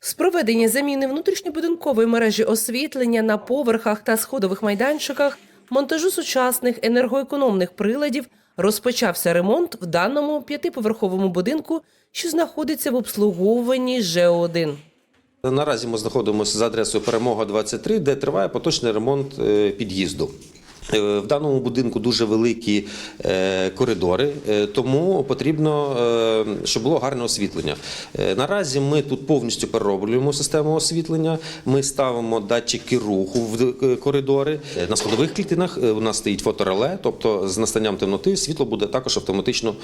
З проведення заміни внутрішньобудинкової мережі освітлення на поверхах та сходових майданчиках, монтажу сучасних енергоекономних приладів розпочався ремонт в даному п'ятиповерховому будинку, що знаходиться в обслуговуванні ЖО-1. Наразі ми знаходимося за адресою Перемога 23, де триває поточний ремонт е, під'їзду. Е, В даному будинку дуже великі е, коридори, е, тому потрібно, щоб було гарне освітлення. Наразі ми тут повністю перероблюємо систему освітлення. Ми ставимо датчики руху в коридори. На сходових клітинах у нас стоїть фотореле, тобто з настанням темноти світло буде також автоматично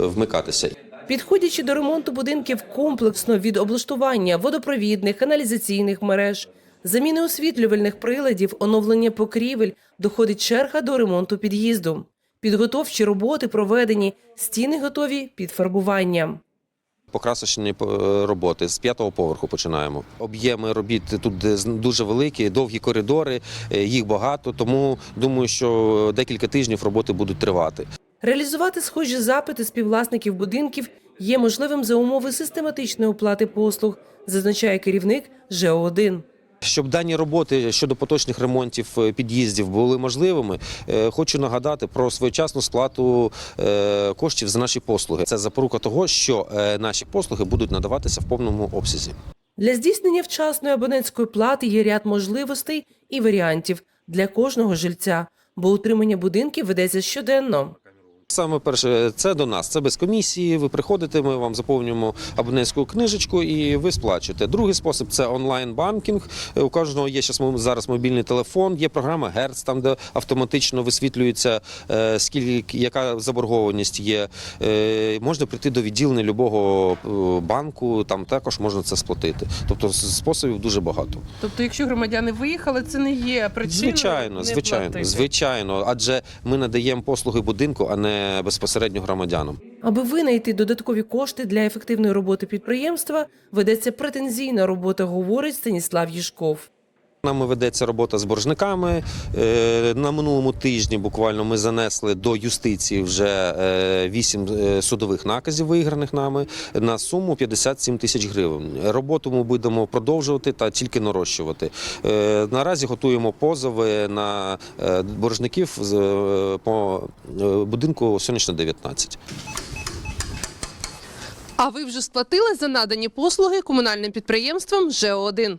вмикатися. Підходячи до ремонту будинків комплексно від облаштування водопровідних, каналізаційних мереж, заміни освітлювальних приладів, оновлення покрівель, доходить черга до ремонту під'їзду. Підготовчі роботи проведені, стіни готові під фарбуванням. Покрасочні е, роботи з п'ятого поверху починаємо. Об'єми робіт тут з- дуже великі, довгі коридори, е, їх багато. Тому думаю, що декілька тижнів роботи будуть тривати. Реалізувати схожі запити співвласників будинків є можливим за умови систематичної оплати послуг, зазначає керівник ЖО-1. Щоб дані роботи щодо поточних ремонтів е, під'їздів були можливими, е, хочу нагадати про своєчасну сплату е, коштів за наші послуги. Це запорука того, що наші послуги будуть надаватися в повному обсязі. Для здійснення вчасної абонентської плати є ряд можливостей і варіантів для кожного жильця, бо утримання будинків ведеться щоденно. Саме перше, це до нас, це без комісії. Ви приходите, ми вам заповнюємо абонентську книжечку і ви сплачуєте. Другий спосіб це онлайн-банкінг. Е, У кожного є мо- зараз мобільний телефон, є програма Герц, там де автоматично висвітлюється е, скільки яка заборгованість є. Е, Можна прийти до відділення любого банку, там також можна це сплатити. Тобто способів дуже багато. Тобто, якщо громадяни виїхали, це не є причиною Звичайно, не звичайно, платити. звичайно. Адже ми надаємо послуги будинку, а не безпосередньо громадянам. Аби винайти додаткові кошти для ефективної роботи підприємства, ведеться претензійна робота, говорить Станіслав Їшков. Нами ведеться робота з боржниками. Е, На минулому тижні буквально ми занесли до юстиції вже е, вісім е, судових наказів, виграних нами на суму 57 тисяч гривень. Роботу ми будемо продовжувати та тільки нарощувати. Наразі готуємо позови на боржників по будинку сонячна 19. А ви вже сплатили за надані послуги комунальним підприємствам ЖО1.